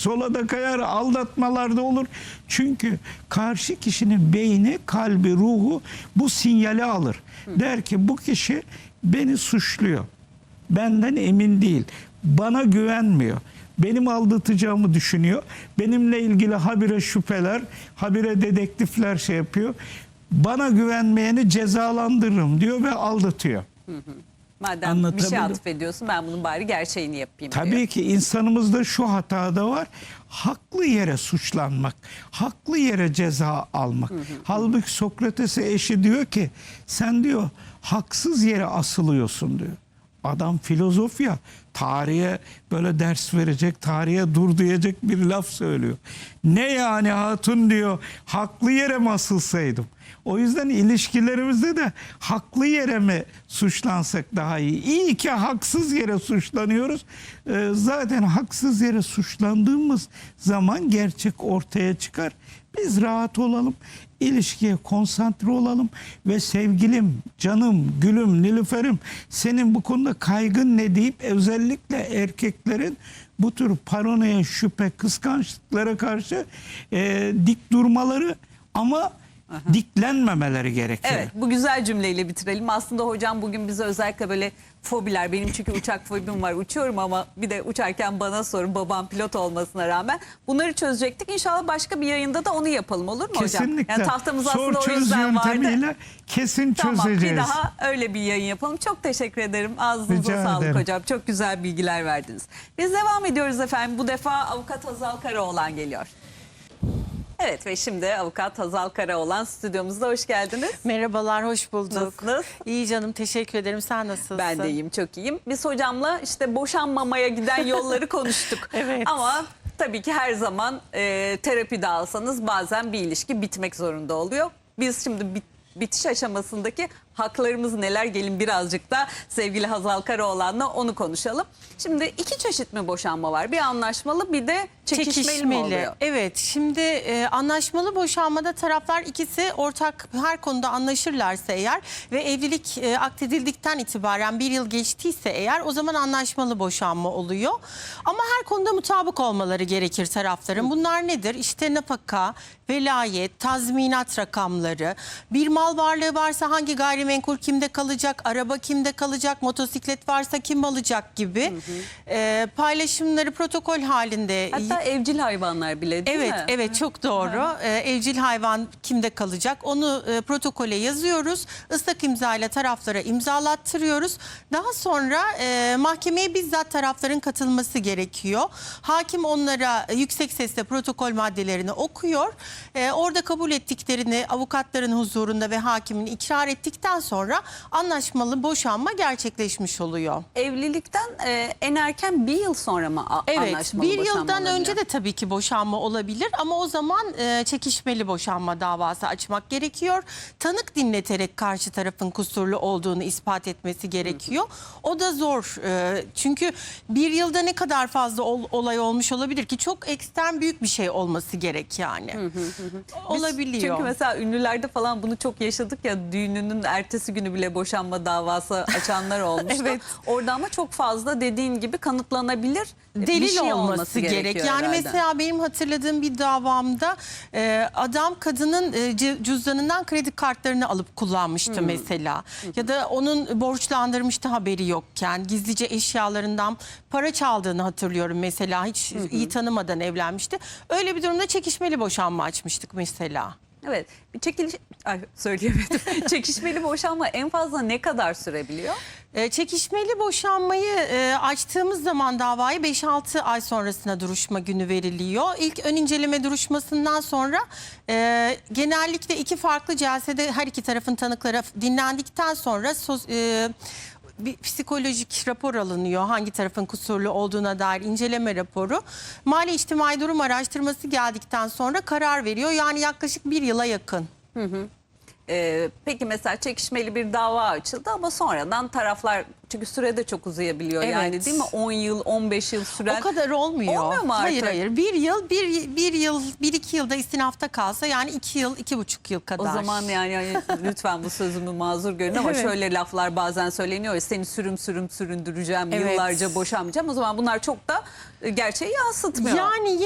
sola da kayar, aldatmalar da olur. Çünkü karşı kişinin beyni, kalbi, ruhu bu sinyali alır. Der ki bu kişi beni suçluyor. Benden emin değil. Bana güvenmiyor. Benim aldatacağımı düşünüyor. Benimle ilgili habire şüpheler, habire dedektifler şey yapıyor. Bana güvenmeyeni cezalandırırım diyor ve aldatıyor. Madem bir şey atfediyorsun ben bunun bari gerçeğini yapayım diyor. Tabii ki insanımızda şu hata da var. Haklı yere suçlanmak, haklı yere ceza almak. Halbuki Sokrates'e eşi diyor ki sen diyor haksız yere asılıyorsun diyor. Adam filozof ya tarihe böyle ders verecek, tarihe dur diyecek bir laf söylüyor. Ne yani hatun diyor haklı yere mi asılsaydım? O yüzden ilişkilerimizde de haklı yere mi suçlansak daha iyi? İyi ki haksız yere suçlanıyoruz. Ee, zaten haksız yere suçlandığımız zaman gerçek ortaya çıkar. Biz rahat olalım, ilişkiye konsantre olalım ve sevgilim, canım, gülüm, Nilüfer'im senin bu konuda kaygın ne deyip özellikle erkeklerin bu tür paranoya, şüphe, kıskançlıklara karşı e, dik durmaları ama diklenmemeleri gerekiyor. Evet bu güzel cümleyle bitirelim. Aslında hocam bugün bize özellikle böyle fobiler benim çünkü uçak fobim var uçuyorum ama bir de uçarken bana sorun babam pilot olmasına rağmen bunları çözecektik. İnşallah başka bir yayında da onu yapalım olur mu hocam? Kesinlikle. Yani tahtamız Sor aslında o çöz yüzden vardı. yöntemiyle kesin Tamam çözeceğiz. bir daha öyle bir yayın yapalım. Çok teşekkür ederim. Ağzınıza Rica sağlık ederim. hocam. Çok güzel bilgiler verdiniz. Biz devam ediyoruz efendim. Bu defa avukat Hazal Karaoğlan geliyor. Evet ve şimdi avukat Hazal Karaoğlan stüdyomuzda hoş geldiniz. Merhabalar, hoş bulduk. Nasılsınız? İyi canım, teşekkür ederim. Sen nasılsın? Ben de iyiyim, çok iyiyim. Biz hocamla işte boşanmamaya giden yolları konuştuk. Evet. Ama tabii ki her zaman e, terapi de alsanız bazen bir ilişki bitmek zorunda oluyor. Biz şimdi bit- bitiş aşamasındaki haklarımız neler gelin birazcık da sevgili Hazal Karaoğlan'la onu konuşalım. Şimdi iki çeşit mi boşanma var? Bir anlaşmalı bir de çekişmeli, mi oluyor? Evet, şimdi e, anlaşmalı boşanmada taraflar ikisi ortak her konuda anlaşırlarsa eğer ve evlilik e, akdedildikten itibaren bir yıl geçtiyse eğer o zaman anlaşmalı boşanma oluyor. Ama her konuda mutabık olmaları gerekir tarafların. Bunlar nedir? İşte nafaka, velayet, tazminat rakamları, bir mal varlığı varsa hangi gayrimenkul kimde kalacak, araba kimde kalacak, motosiklet varsa kim alacak gibi e, paylaşımları protokol halinde Hatta evcil hayvanlar bile değil Evet, mi? evet çok doğru. Ee, evcil hayvan kimde kalacak? Onu e, protokole yazıyoruz. Islak imza ile taraflara imzalattırıyoruz. Daha sonra e, mahkemeye bizzat tarafların katılması gerekiyor. Hakim onlara e, yüksek sesle protokol maddelerini okuyor. E, orada kabul ettiklerini avukatların huzurunda ve hakimin ikrar ettikten sonra anlaşmalı boşanma gerçekleşmiş oluyor. Evlilikten e, en erken bir yıl sonra mı a- Evet, anlaşmalı bir boşanma yıldan olabiliyor? önce de tabii ki boşanma olabilir ama o zaman e, çekişmeli boşanma davası açmak gerekiyor. Tanık dinleterek karşı tarafın kusurlu olduğunu ispat etmesi gerekiyor. O da zor e, çünkü bir yılda ne kadar fazla ol- olay olmuş olabilir ki çok ekstrem büyük bir şey olması gerek yani. Olabiliyor. Çünkü mesela ünlülerde falan bunu çok yaşadık ya düğününün ertesi günü bile boşanma davası açanlar olmuştu. Evet. Orada ama çok fazla dediğin gibi kanıtlanabilir bir delil şey olması, gerek. gerekiyor Yani herhalde. mesela benim hatırladığım bir davamda e, adam kadının e, cüzdanından kredi kartlarını alıp kullanmıştı mesela. Ya da onun borçlandırmıştı haberi yokken gizlice eşyalarından para çaldığını hatırlıyorum mesela. Hiç iyi tanımadan evlenmişti. Öyle bir durumda çekişmeli boşanma açmıştık mesela. Evet. Bir çekiliş Ay, söyleyemedim. Çekişmeli boşanma en fazla ne kadar sürebiliyor? E, çekişmeli boşanmayı e, açtığımız zaman davayı 5-6 ay sonrasına duruşma günü veriliyor. İlk ön inceleme duruşmasından sonra e, genellikle iki farklı celsede her iki tarafın tanıkları dinlendikten sonra e, bir psikolojik rapor alınıyor. Hangi tarafın kusurlu olduğuna dair inceleme raporu. Mali içtimai durum araştırması geldikten sonra karar veriyor. Yani yaklaşık bir yıla yakın. E, peki mesela çekişmeli bir dava açıldı ama sonradan taraflar çünkü süre de çok uzayabiliyor Evet. yani değil mi? 10 yıl 15 yıl süren. O kadar olmuyor. Olmuyor mu Hayır artık? hayır. Bir yıl, bir, bir yıl, bir iki yılda istinafta kalsa yani iki yıl, iki buçuk yıl O kadar. zaman yani, yani lütfen bu sözümü mazur görün ama Evet. şöyle laflar bazen söyleniyor ya seni sürüm sürüm süründüreceğim Evet. yıllarca boşanmayacağım o zaman bunlar çok da gerçeği yansıtmıyor. Yani yine